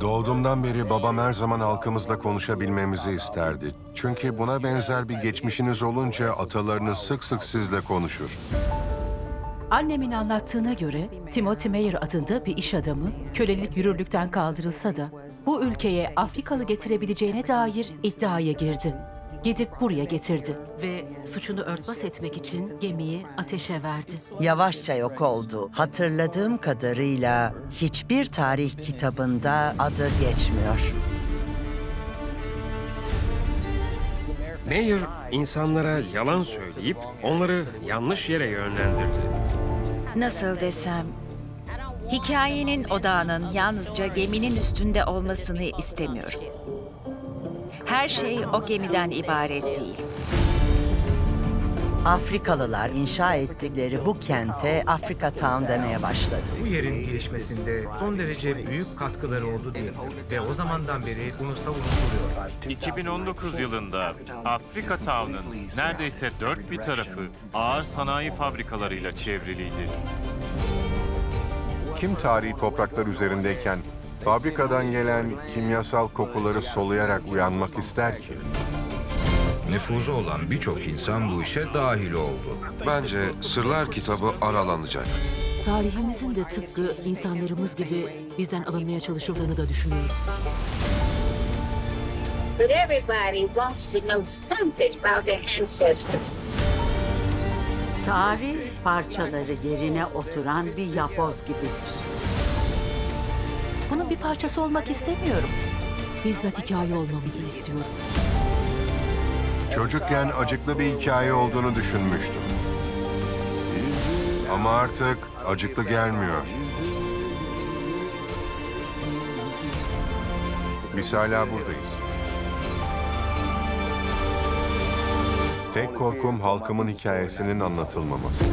Doğduğumdan beri babam her zaman halkımızla konuşabilmemizi isterdi. Çünkü buna benzer bir geçmişiniz olunca atalarınız sık sık sizle konuşur. Annemin anlattığına göre Timothy Meyer adında bir iş adamı kölelik yürürlükten kaldırılsa da bu ülkeye Afrikalı getirebileceğine dair iddiaya girdi. Gidip buraya getirdi ve suçunu örtbas etmek için gemiyi ateşe verdi. Yavaşça yok oldu. Hatırladığım kadarıyla hiçbir tarih kitabında adı geçmiyor. Mayer insanlara yalan söyleyip onları yanlış yere yönlendirdi. Nasıl desem, hikayenin odağının yalnızca geminin üstünde olmasını istemiyorum. Her şey o gemiden ibaret değil. Afrikalılar inşa ettikleri bu kente Afrika Town demeye başladı. Bu yerin gelişmesinde son derece büyük katkıları oldu diyebilirim ve o zamandan beri bunu savunup duruyorlar. 2019 yılında Afrika Town'un neredeyse dört bir tarafı ağır sanayi fabrikalarıyla çevriliydi. Kim tarihi topraklar üzerindeyken fabrikadan gelen kimyasal kokuları soluyarak uyanmak ister ki? Nüfuzu olan birçok insan bu işe dahil oldu. Bence Sırlar kitabı aralanacak. Tarihimizin de tıpkı insanlarımız gibi bizden alınmaya çalışıldığını da düşünüyorum. But everybody wants to know something about their ancestors. Tarih parçaları yerine oturan bir yapoz gibidir. Bunun bir parçası olmak istemiyorum. Bizzat hikaye olmamızı istiyorum. Çocukken acıklı bir hikaye olduğunu düşünmüştüm. Ama artık acıklı gelmiyor. Biz hala buradayız. Tek korkum halkımın hikayesinin anlatılmaması.